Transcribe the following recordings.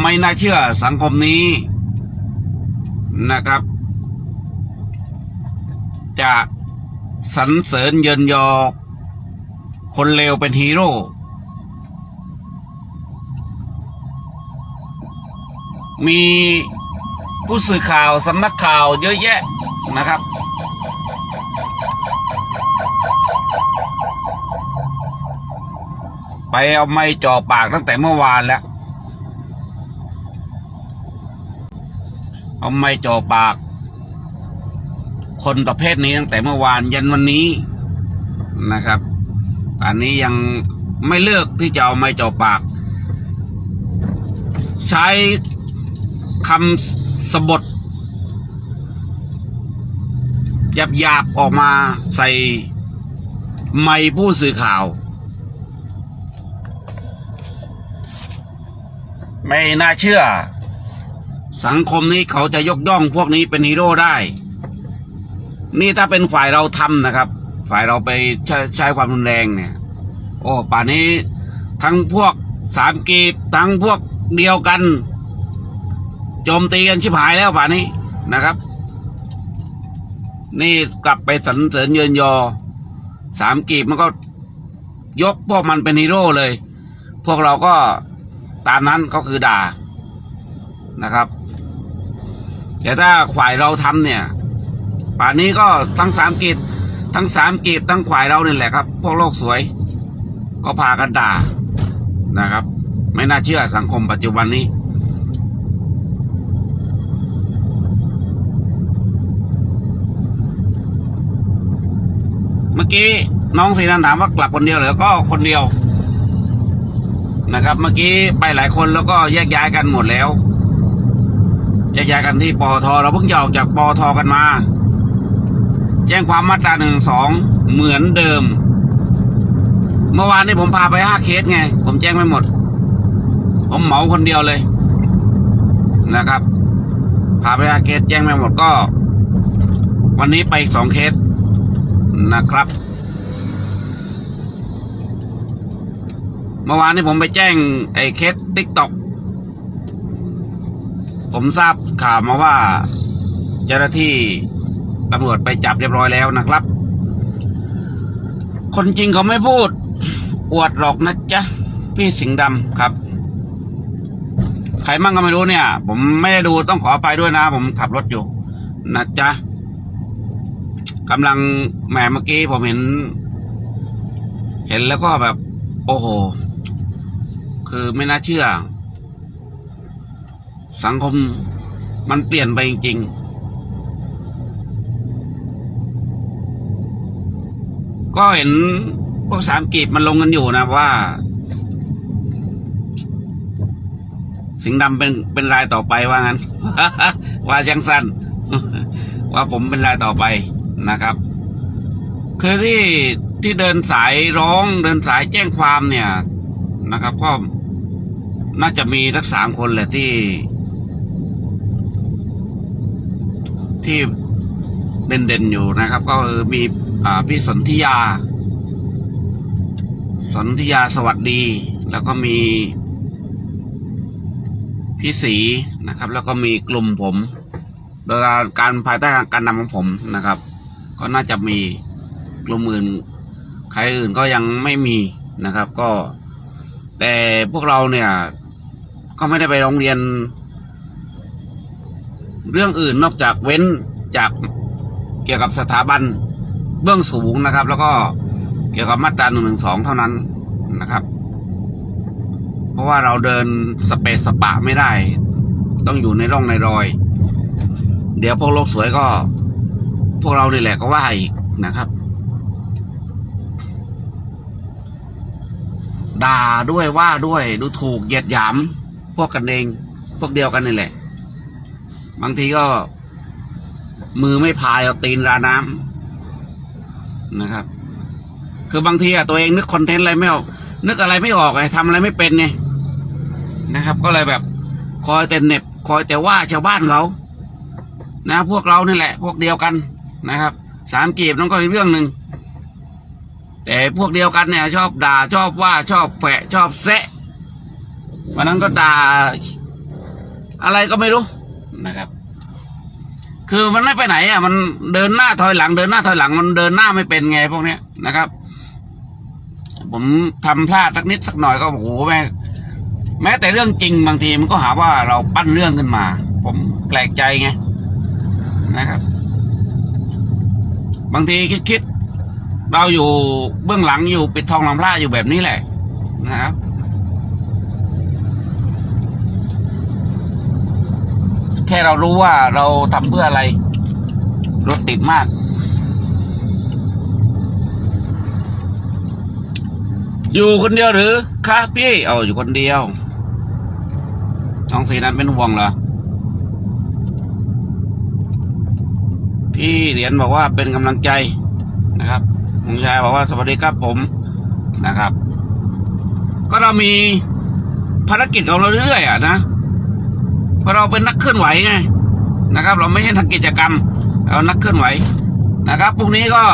ไม่น่าเชื่อสังคมนี้นะครับ จะสรรเสริญเยินยอ คนเลวเป็นฮีโร่มีผู้สื่อข่าวสำนักข่าวเยอะแยะนะครับ ไปเอาไม้จ่อปากตั้งแต่เมื่อวานแล้ว เอาไม้จ่อปาก คนประเภทนี้ตั้งแต่เมื่อวานยันวันนี้นะครับ อันนี้ยังไม่เลือกที่จะเอาไม้จ่อปาก ใช้คำสบทหยาบๆออกมาใส่ไม้ผู้สื่อข่าว ไม่น่าเชื่อ สังคมนี้เขาจะยกย่องพวกนี้เป็นฮีโร่ได้ นี่ถ้าเป็นฝ่ายเราทำนะครับ ฝ่ายเราไปใช้ใช้ความรุนแรงเนี่ย โอ้ป่านนี้ทั้งพวกสามกีบทั้งพวกเดียวกันโจมตีกันชิบหายแล้วป่านนี้นะครับ นี่กลับไปสรรเสริญเยินยอสามกีบมันก็ยกพวกมันเป็นฮีโร่เลย พวกเราก็ตามนั้นก็คือด่านะครับ แต่ถ้าฝ่ายเราทำเนี่ยป่านนี้ก็ทั้งสามกีบทั้งสามกีบทั้งฝ่ายเราเนี่ยแหละครับ พวกโลกสวย ก็พากันด่านะครับ ไม่น่าเชื่อสังคมปัจจุบันนี้เมื่อกี้น้องสีนันถามว่ากลับคนเดียวหรือก็คนเดียวนะครับ เมื่อกี้ไปหลายคนแล้วก็แยกย้ายกันหมดแล้ว แยกย้ายกันที่ปอทเราเพิ่งจะออกจากปอทกันมา แจ้งความมาตราหนึ่งสองเหมือนเดิม เมื่อวานนี้ผมพาไปห้าเคสไง ผมแจ้งไม่หมด ผมเหมาคนเดียวเลยนะครับ พาไปห้าเคสแจ้งไม่หมดก็ วันนี้ไปสองเคสนะครับ เมื่อวานนี้ผมไปแจ้งไอ้เคสติ๊กต็อก ผมทราบข่าวมาว่า เจ้าหน้าที่ตำรวจไปจับเรียบร้อยแล้วนะครับ คนจริงเขาไม่พูด อวดหรอกนะจ๊ะ พี่สิงดำครับ ใครมั่งก็ไม่รู้เนี่ย ผมไม่ได้ดูต้องขอไปด้วยนะ ผมขับรถอยู่ นะจ๊ะกำลังแหมเมื่อกี้ผมเห็น เห็นแล้วก็แบบ โอ้โห คือไม่น่าเชื่อ สังคมมันเปลี่ยนไปจริงๆ ก็เห็นพวกสามกีบมันลงกันอยู่นะว่า สิงดำเป็นเป็นรายต่อไปว่างั้น ว่าจังสั้นว่าผมเป็นรายต่อไปนะครับ คือที่ที่เดินสายร้องเดินสายแจ้งความเนี่ยนะครับ ก็น่าจะมีทักสามคนแหละที่ ที่เด่นๆอยู่นะครับ ก็คือมีอพี่สนธิยา สนธิยาสวัสดี แล้วก็มีพี่สีนะครับ แล้วก็มีกลุ่มผม โดยการภายใต้การนำของผมนะครับ ก็น่าจะมีกลุ่มอื่น ใครอื่นก็ยังไม่มีนะครับ ก็ แต่พวกเราเนี่ย ก็ไม่ได้ไปโรงเรียน เรื่องอื่นนอกจากเว้นจากเกี่ยวกับสถาบันเบื้องสูงนะครับ แล้วก็เกี่ยวกับมาตราหนึ่งหนึ่งสองเท่านั้นนะครับ เพราะว่าเราเดินสเปซสปะไม่ได้ ต้องอยู่ในร่องในรอย เดี๋ยวพวกโลกสวยก็ พวกเรานี่แหละก็ว่าอีกนะครับด่าด้วยว่าด้วยดูถูกเหยียดหยาม พวกกันเอง พวกเดียวกันนี่แหละ บางทีก็ มือไม่พายเอาตีนราน้ำนะครับ คือบางทีอะตัวเองนึกคอนเทนต์อะไรไม่ออก นึกอะไรไม่ออกไงทำอะไรไม่เป็นไงนะครับ ก็เลยแบบ คอยแต่เหน็บ คอยแต่ว่าชาวบ้านเขานะพวกเรานี่แหละ พวกเดียวกันนะครับ สามกีบนั่นก็อีกเรื่องหนึ่งแต่พวกเดียวกันเนี่ย ชอบด่าชอบว่าชอบแฝะชอบแซะวันนั้นก็ด่าอะไรก็ไม่รู้ นะครับ คือมันไม่ไปไหนอะ มันเดินหน้าถอยหลัง เดินหน้าถอยหลัง มันเดินหน้าไม่เป็นไงพวกเนี้ยนะครับ ผมทำพลาดสักนิดสักหน่อยก็โอ้โหแม่แม้แต่เรื่องจริงบางทีมันก็หาว่าเราปั้นเรื่องขึ้นมา ผมแปลกใจไงนะครับ บางทีคิดๆเราอยู่เบื้องหลังอยู่ปิดทองหลังพระอยู่แบบนี้แหละนะครับ แค่เรารู้ว่าเราทำเพื่ออะไร รถติดมาก อยู่คนเดียวหรือครับพี่ เอาอยู่คนเดียวน้องสีนั้นเป็นห่วงเหรอ พี่เหรียญบอกว่าเป็นกำลังใจนะครับลุงชายบอกว่าสวัสดีครับผมนะครับ ก็เรามีภารกิจของเราเรื่อยๆอะนะ ราะเราเป็นนักเคลื่อนไหวไงนะครับ เราไม่ใช่นักกิจกรรม เรานักเคลื่อนไหวนะครับพรุ่งนี้ก็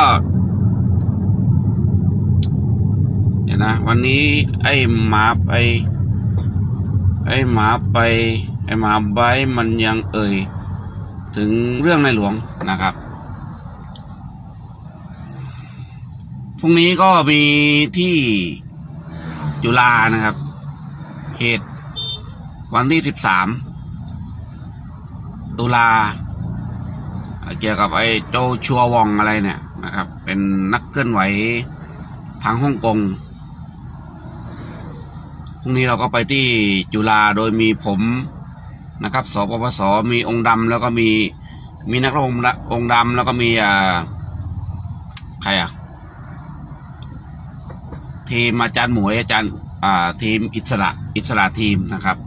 เดี๋ยวนะ วันนี้ ไอ้หมาไป ไอ้หมาไป ไอ้หมาไบมันยังเอ่ย ถึงเรื่องในหลวงนะครับพรุ่งนี้ก็มีที่จุฬานะครับเขตวันที่สิบสาม ตุลาเกี่ยวกับไอ้โจชัววองอะไรเนี่ยนะครับ เป็นนักเคลื่อนไหวทางฮ่องกงพรุ่งนี้เราก็ไปที่จุฬาโดยมีผมนะครับสปปสมีองค์ดำแล้วก็มีมีนักร้ององค์ดำแล้วก็มีอ่าใครอะทีมอาจารย์หมวยอาจารย์อ่าทีมอิสระอิสระทีมนะครับ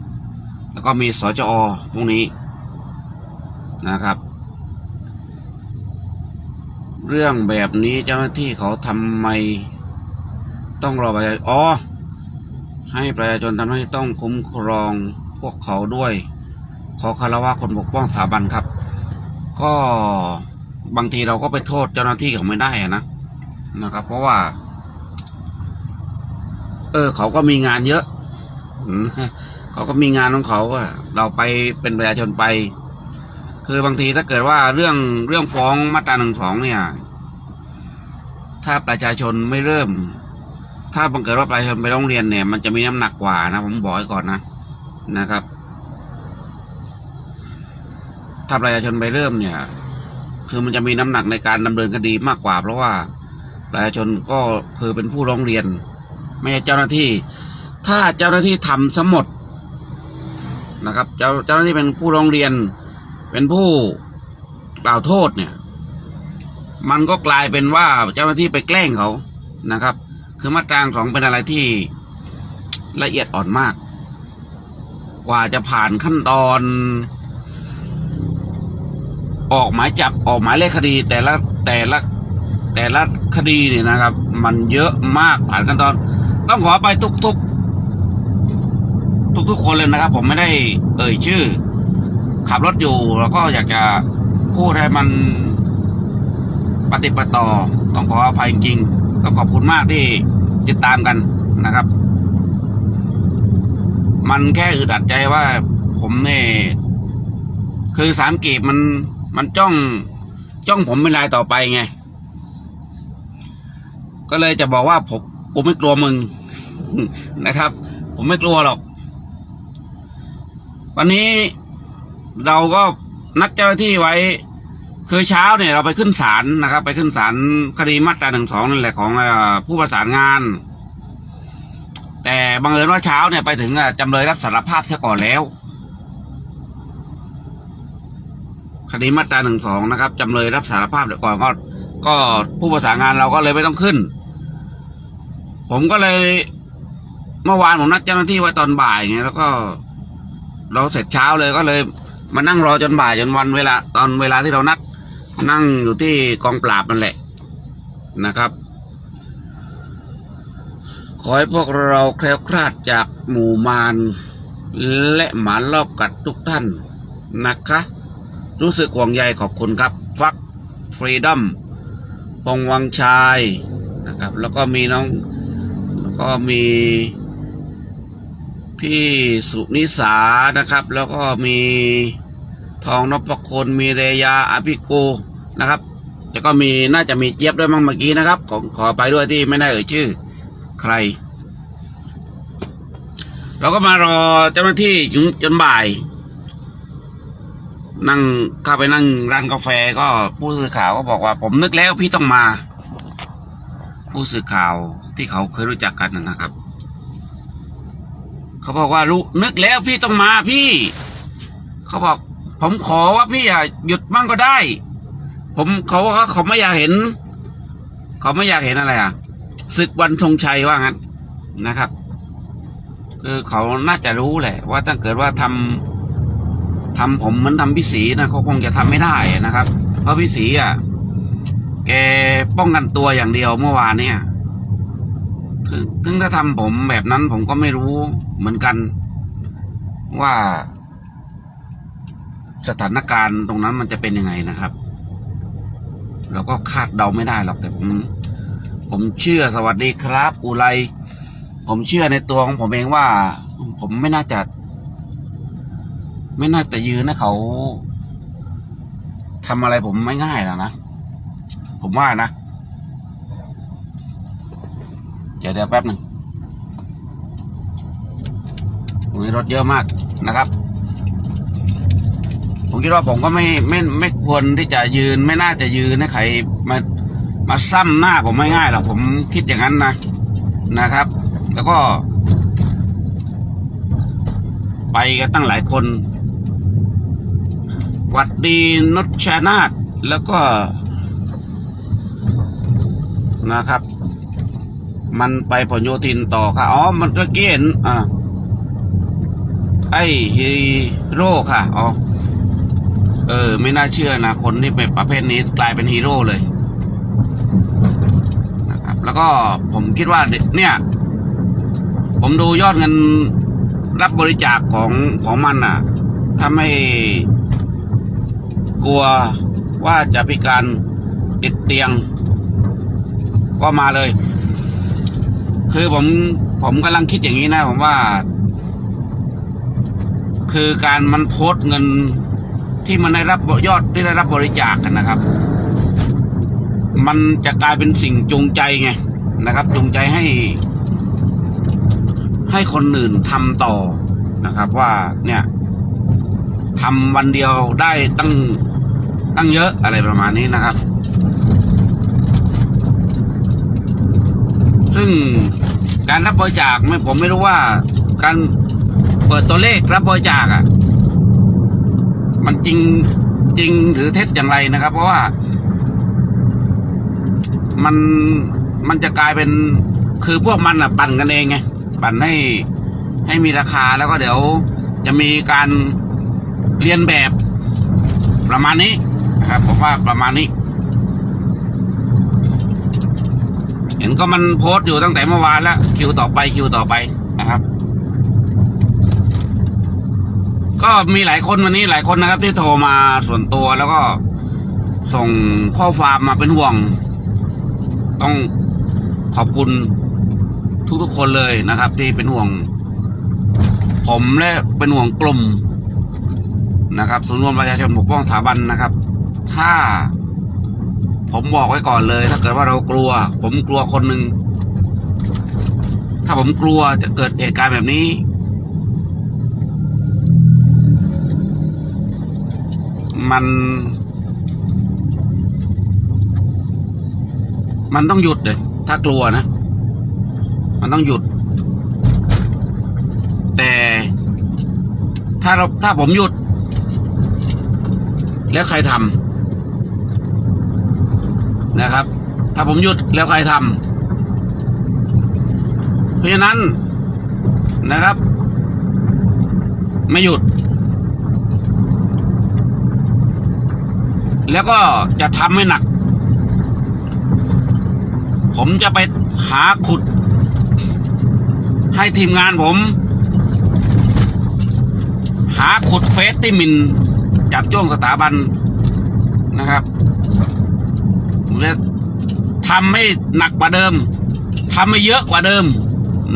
แล้วก็มีสจอพรุ่งนี้ นะครับ เรื่องแบบนี้เจ้าหน้าที่เขาทำไม ต้องรอประชาชนอ๋อให้ประชาชนทำหน้าที่ต้องคุ้มครองพวกเขาด้วย ขอคารวะคนปกป้องสถาบันครับ ก็บางทีเราก็ไปโทษเจ้าหน้าที่เขาไม่ได้อะนะนะครับ เพราะว่า เออ เขาก็มีงานเยอะเขาก็มีงานของเขาอะเราไปเป็นประชาชนไป คือบางทีถ้าเกิดว่าเรื่องเรื่องฟ้องมาตราหนึ่งสองเนี่ย ถ้าประชาชนไม่เริ่ม ถ้าบังเกิดว่าประชาชนไปร้องเรียนเนี่ย มันจะมีน้ำหนักกว่านะ ผมบอกไว้ก่อนนะนะครับ ถ้าประชาชนไปเริ่มเนี่ย คือมันจะมีน้ำหนักในการดำเนินคดีมากกว่า เพราะว่าประชาชนก็คือเป็นผู้ร้องเรียน ไม่ใช่เจ้าหน้าที่ ถ้าเจ้าหน้าที่ทำสมดนะครับ เจ้าเจ้าหน้าที่เป็นผู้ร้องเรียน เป็นผู้กล่าวโทษเนี่ย มันก็กลายเป็นว่าเจ้าหน้าที่ไปแกล้งเขานะครับ คือมาตราสองเป็นอะไรที่ละเอียดอ่อนมาก กว่าจะผ่านขั้นตอน ออกหมายจับออกหมายเลขคดีแต่ละแต่ละแต่ละคดีเนี่ยนะครับ มันเยอะมากผ่านขั้นตอน ต้องขอไปทุกทุกทุกทุกๆคนเลยนะครับ ผมไม่ได้เอ่ยชื่อ ขับรถอยู่แล้วก็อยากจะพูดให้มันปฏิปต่อต้องขออภัยจริงๆต้องขอบคุณมากที่ติดตามกันนะครับ มันแค่อึดอัดใจว่าผมเนี่ยคือสามกีบมันมันจ้องจ้องผมเป็นรายต่อไปไง ก็เลยจะบอกว่าผมผมไม่กลัวมึงนะครับ ผมไม่กลัวหรอก วันนี้ เราก็นัดเจ้าหน้าที่ไว้ คือเช้าเนี่ยเราไปขึ้นศาลนะครับ ไปขึ้นศาลคดีมาตราหนึ่งสองนั่นแหละของอผู้ประสานงาน แต่บังเอิญว่าเช้าเนี่ยไปถึงจำเลยรับสารภาพเสียก่อนแล้ว คดีมาตราหนึ่งสองนะครับจำเลยรับสารภาพเดี๋ยวก่อนก็ก็ผู้ประสานงานเราก็เลยไม่ต้องขึ้น ผมก็เลยเมื่อวานผมนัดเจ้าหน้าที่ไว้ตอนบ่ายไงแล้วก็ เราเสร็จเช้าเลยก็เลย มานั่งรอจนบ่ายจนวันเวลา ตอนเวลาที่เรานัด นั่งอยู่ที่กองปราบนั่นแหละนะครับ ขอให้พวกเราแคล้วคลาดจากหมู่มารและหมาลอบกัดทุกท่านนะคะ รู้สึกห่วงใยขอบคุณครับ ฟักฟรีดอมพงวังชายนะครับ แล้วก็มีน้อง แล้วก็มีพี่สุนิสานะครับ แล้วก็มี ทองนพคนมีเรยาอภิโกนะครับแล้วก็มีน่าจะมีเจี๊ยบด้วยมั้งเมื่อกี้นะครับ ขอขอไปด้วยที่ไม่ได้เอ่ยชื่อใคร เราก็มารอเจ้าหน้าที่จนจนบ่าย นั่งเข้าไปนั่งร้านกาแฟก็ผู้สื่อข่าวก็บอกว่า ผมนึกแล้วพี่ต้องมา ผู้สื่อข่าวที่เขาเคยรู้จักกันนะครับ เขาบอกว่ารู้นึกแล้วพี่ต้องมาพี่ เขาบอก ผมขอว่าพี่อะหยุดมั่งก็ได้ ผมเขาว่าเขาไม่อยากเห็น เขาไม่อยากเห็นอะไรอะศึกวันธงชัยว่างั้นนะครับคือเขาน่าจะรู้แหละ ว่าถ้าเกิดว่าทำทำผมเหมันทำพี่สีนะเขาคงจะทำไม่ได้นะครับ เพราะพี่สีอะแกป้องกันตัวอย่างเดียวเมื่อวานเนี่ยถึงถึงถ้าทำผมแบบนั้นผมก็ไม่รู้เหมือนกันว่า สถานการณ์ตรงนั้นมันจะเป็นยังไงนะครับ เราก็คาดเดาไม่ได้หรอกแต่ผม ผมเชื่อสวัสดีครับ อุไรผมเชื่อในตัวของผมเองว่า ผมไม่น่าจะ ไม่น่าจะยืนนะเขาทำอะไรผมไม่ง่ายแล้วนะ ผมว่านะ เดี๋ยวเดี๋ยวแป๊บหนึ่งตรงนี้รถเยอะมากนะครับ ผมคิดว่าผมก็ไม่ไม่ไม่ควรที่จะยืนไม่น่าจะยืนให้ใครมามาซ้ำหน้าผมไม่ง่ายหรอกผมคิดอย่างนั้นนะนะครับ แล้วก็ ไปกันตั้งหลายคนวัดดีนุชชานาตแล้วก็ นะครับ มันไปผลโยธินต่อค่ะ อ๋อ มันก็เกณฑ์อ่าไอฮีโร่ค่ะ อ๋อ เออ ไม่น่าเชื่อนะ คนที่เป็นประเภทนี้กลายเป็นฮีโร่เลยนะครับ แล้วก็ผมคิดว่าเนี่ย ผมดูยอดเงินรับบริจาคของของมันอะถ้าไม่กลัวว่าจะพิการติดเตียง ก็มาเลย คือผมผมกำลังคิดอย่างนี้นะ ผมว่า คือการมันโพสเงิน ที่มันได้รับยอดที่ได้รับบริจาคกันนะครับ มันจะกลายเป็นสิ่งจูงใจไงนะครับ จูงใจให้ ให้คนอื่นทำต่อนะครับ ว่าเนี่ยทำวันเดียวได้ตั้งตั้งเยอะอะไรประมาณนี้นะครับ ซึ่งการรับบริจาคไม่ผมไม่รู้ว่าการเปิดตัวเลขรับบริจาคอะ มันจริงจริงหรือเท็จอย่างไรนะครับ เพราะว่ามันมันจะกลายเป็นคือพวกมันอะปั่นกันเองไงปั่นให้ให้มีราคาแล้วก็เดี๋ยวจะมีการเรียนแบบประมาณนี้นะครับผมว่าประมาณนี้ เห็นก็มันโพสต์อยู่ตั้งแต่เมื่อวานแล้วคิวต่อไปคิวต่อไปนะครับ ก็มีหลายคนวันนี้หลายคนนะครับ ที่โทรมาส่วนตัวแล้วก็ส่งข้อความมาเป็นห่วง ต้องขอบคุณทุกๆคนเลยนะครับ ที่เป็นห่วง ผมและเป็นห่วงกลุ่มนะครับศูนย์รวมประชาชนปกป้องสถาบันนะครับ ถ้าผมบอกไว้ก่อนเลย ถ้าเกิดว่าเรากลัว ผมกลัวคนหนึ่งถ้าผมกลัวจะเกิดเหตุการณ์แบบนี้ มัน มันต้องหยุดเลยถ้ากลัวนะ มันต้องหยุด แต่ถ้าเราถ้าผมหยุด แล้วใครทำนะครับ ถ้าผมหยุดแล้วใครทำเพราะฉะนั้นนะครับ ไม่หยุด แล้วก็จะทำให้หนัก ผมจะไปหาขุด ให้ทีมงานผม หาขุดเฟสที่มิน จับจ้วงสถาบันนะครับผมจะทำให้หนักกว่าเดิมทำให้เยอะกว่าเดิม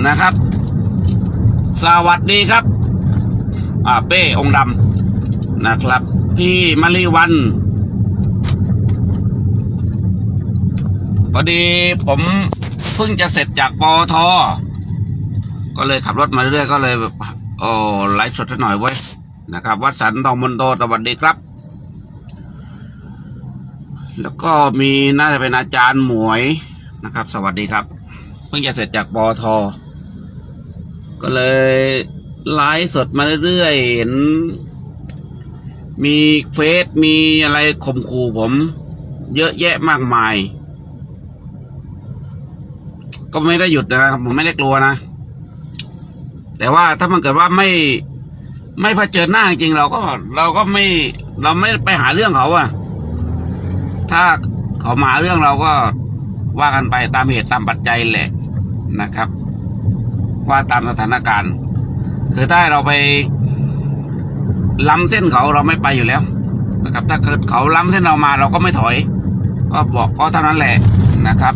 นะครับ สวัสดีครับ อ่าเป้องดำนะครับ พี่มารีวัน พอดีผมเพิ่งจะเสร็จจากปอทก็เลยขับรถมาเรื่อยๆก็เลยแบบโอ้ไลฟ์สดหน่อยเว้นะครับ วัดสันทองมนโตสวัสดีครับ แล้วก็มีน่าจะเป็นอาจารย์หมวยนะครับ สวัสดีครับ เพิ่งจะเสร็จจากปอทก็เลยไลฟ์สดมาเรื่อยๆเห็น มีเฟซมีอะไรข่มขู่ผม เยอะแยะมากมาย ก็ไม่ได้หยุดนะครับผมไม่ได้กลัวนะ แต่ว่าถ้ามันเกิดว่าไม่ไม่เผชิญหน้าจริงเราก็เราก็ไม่เราไม่ไปหาเรื่องเขาอะถ้าเขามาหาเรื่องเราก็ว่ากันไปตามเหตุตามปัจจัยแหละนะครับ ว่าตามสถานการณ์ คือถ้าเราไปล้ำเส้นเขาเราไม่ไปอยู่แล้วนะครับ ถ้าเกิดเขาล้ำเส้นเรามาเราก็ไม่ถอย ก็บอกก็เท่านั้นแหละนะครับ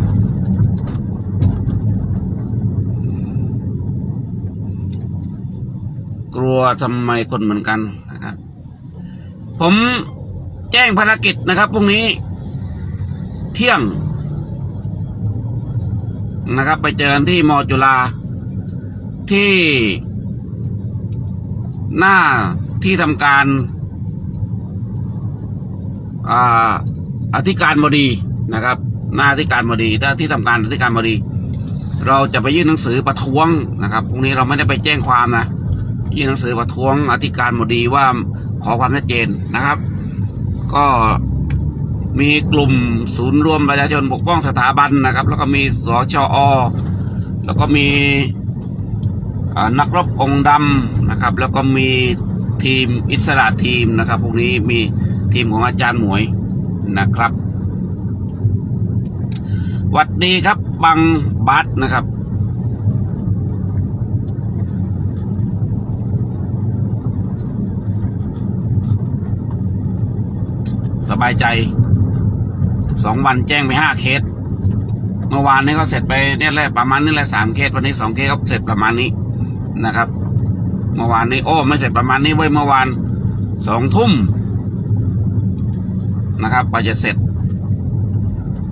ลัวทำไมคนเหมือนกันนะครับ ผมแจ้งภารกิจนะครับพรุ่งนี้ เที่ยง นะครับ ไปเจอกันที่มอจุฬาที่หน้าที่ทำการอาอธิการบดีนะครับ หน้าอธิการบดีถ้าที่ทำการอธิการบดี เราจะไปยื่นหนังสือประท้วงนะครับพรุ่งนี้เราไม่ได้ไปแจ้งความนะ ยื่นหนังสือประท้วงอธิการบดีว่าขอความชัดเจนนะครับ ก็มีกลุ่มศูนย์รวมประชาชนปกป้องสถาบันนะครับ แล้วก็มีสชอ แล้วก็มีนักรบองค์ดำนะครับ แล้วก็มีทีมอิสระทีมนะครับ พวกนี้มีทีมของอาจารย์หมวยนะครับวัดดีครับบังบัตนะครับ บายใจสองวันแจ้งไปห้าเคส เมื่อวานนี้ก็เสร็จไปเนี่ยแหละประมาณนี้แหละสามเคสวันนี้สองเคสก็เสร็จประมาณนี้นะครับ เมื่อวานนี้โอ้ไม่เสร็จประมาณนี้เว้ยเมื่อวานสองทุ่มนะครับกว่าจะเสร็จ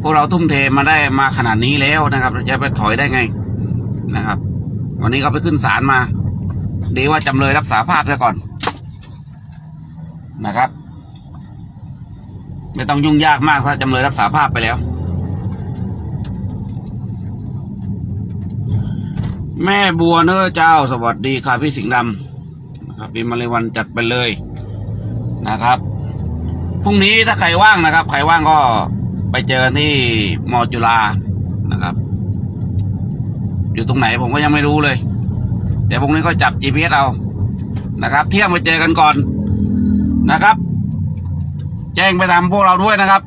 พวกเราทุ่มเทมาได้มาขนาดนี้แล้วนะครับจะไปถอยได้ไงนะครับ วันนี้ก็ไปขึ้นศาลมา ดีว่าจำเลยรับสาภาพซะก่อนนะครับ ไม่ต้องยุ่งยากมากถ้าจำเลยรับสาภาพไปแล้ว แม่บัวเนอเจ้าสวัสดีค่ะพี่สิงห์ดำนะครับพี่มาเลวันจัดไปเลยนะครับพรุ่งนี้ถ้าใครว่างนะครับ ใครว่างก็ไปเจอที่มอจุฬานะครับ อยู่ตรงไหนผมก็ยังไม่รู้เลย เดี๋ยวพรุ่งนี้ก็จับ GPS เอานะครับ เที่ยงไปเจอกันก่อนนะครับ แจ้งไปตามพวกเราด้วยนะครับ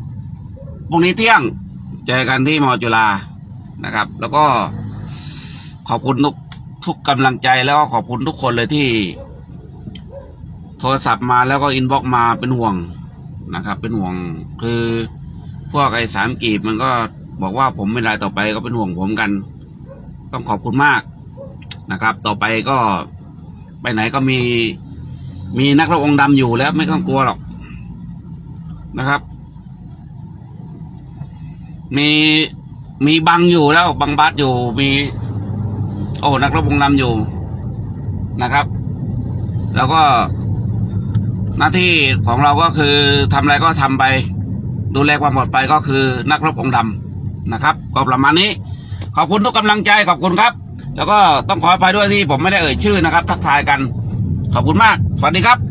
พรุ่งนี้เที่ยงเจอกันที่มอจุฬานะครับ แล้วก็ขอบคุณทุกทุกกำลังใจแล้วก็ขอบคุณทุกคนเลยที่ โทรศัพท์มาแล้วก็อินบ็อกมาเป็นห่วงนะครับ เป็นห่วงคือพวกไอ้สามกีบมันก็บอกว่าผมไม่รายต่อไปก็เป็นห่วงผมกัน ต้องขอบคุณมากนะครับ ต่อไปก็ไปไหนก็มีมีนักรบองดำอยู่แล้วไม่ต้องกลัวหรอก นะครับ มีมีบังอยู่แล้ว บังบัสอยู่มี โอ้นักรบวงนำอยู่นะครับ แล้วก็ หน้าที่ของเราก็คือทำอะไรก็ทำไป ดูแลความปลอดภัยก็คือนักรบองดำนะครับ ก็ประมาณนี้ ขอบคุณทุกกำลังใจขอบคุณครับ แล้วก็ต้องขออภัยด้วยที่ผมไม่ได้เอ่ยชื่อนะครับ ทักทายกัน ขอบคุณมาก สวัสดีครับ